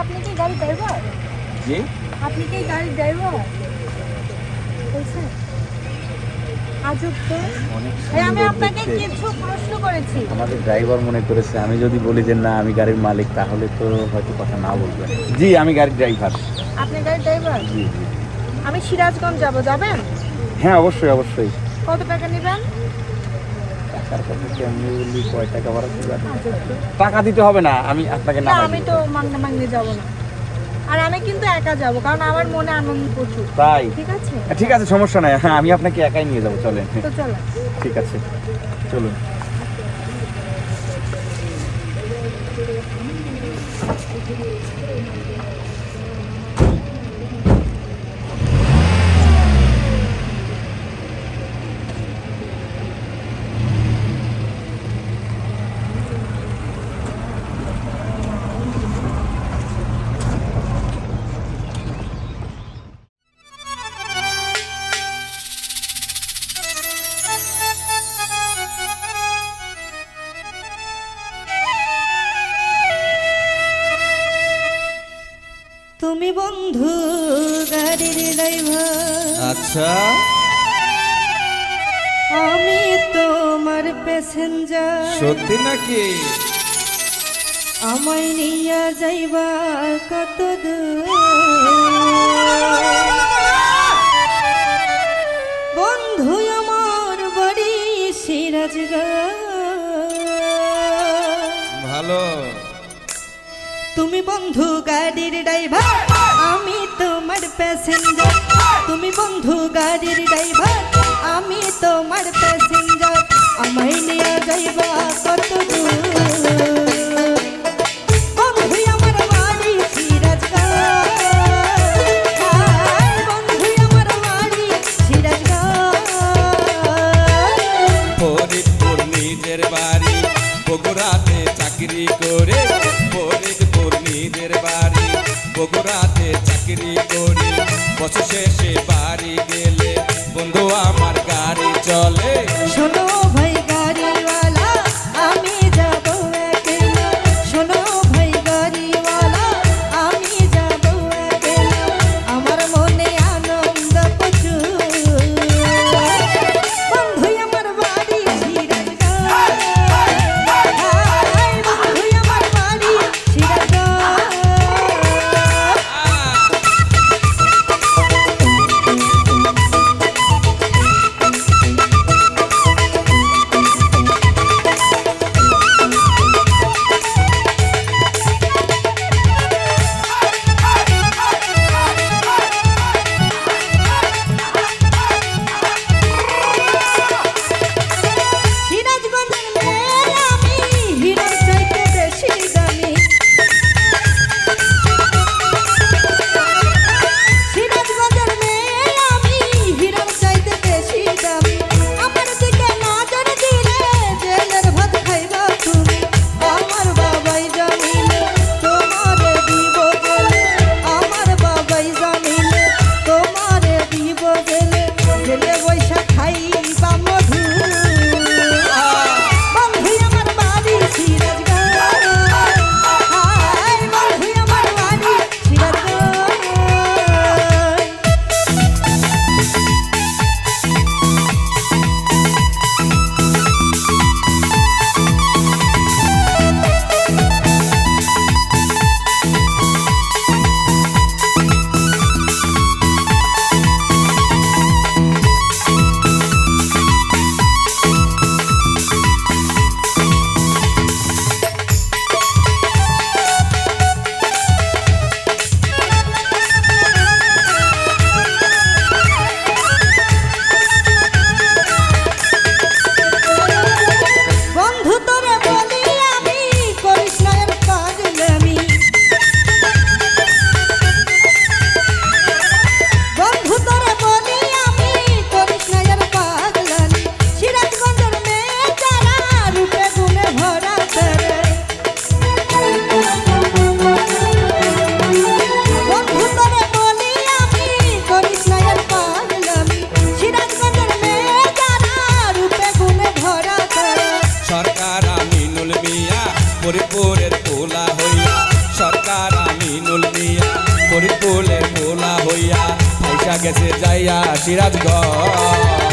আপনি কি ড্রাইভার জি? আপনি কি ড্রাইভার বলছেন আমি আপনাকে প্রশ্ন করেছি। আমাদের ড্রাইভার মনে করেছে আমি যদি বলি যে না আমি গাড়ির মালিক তাহলে তো হয়তো কথা না বলবে। জি আমি গাড়ির ড্রাইভার। আপনি গাড়ির ড্রাইভার? জি। আমি সিরাজগঞ্জ যাব যাবেন? হ্যাঁ অবশ্যই অবশ্যই। কত টাকা নেবেন? টাকার কথা কেমনি বললি কয় টাকা ভাড়া দিবেন? টাকা দিতে হবে না আমি আপনাকে না আমি তো মাংনা মাংনি যাব না। আর আমি কিন্তু একা যাব কারণ আমার মনে আনন্দ প্রচুর। তাই? ঠিক আছে? ঠিক আছে সমস্যা নাই। হ্যাঁ আমি আপনাকে একাই নিয়ে যাব চলেন। তো চলো। ঠিক আছে চলুন। তুমি বন্ধু গাড়ির ড্রাইভার। আচ্ছা। আমি তোমার প্যাসেঞ্জার। সত্যি নাকি? আমায় নিয়ে যাইবা কত দূর? তুমি বন্ধু গাড়ির ড্রাইভার, আমি তোমার প্যাসেঞ্জার। আমায় নিয়ে যাইবা কত দূর বগুড়াতে চাকরি করে। ফরিদপুর নিজের বাড়ি, বগুড়াতে চাকরি করে বছর শেষে পোলা হইয়া সরকার আমিনুল মিয়া ফরিদপুরের ভোলা হইয়া পয়সা গেছে যাইয়া সিরাজগঞ্জ।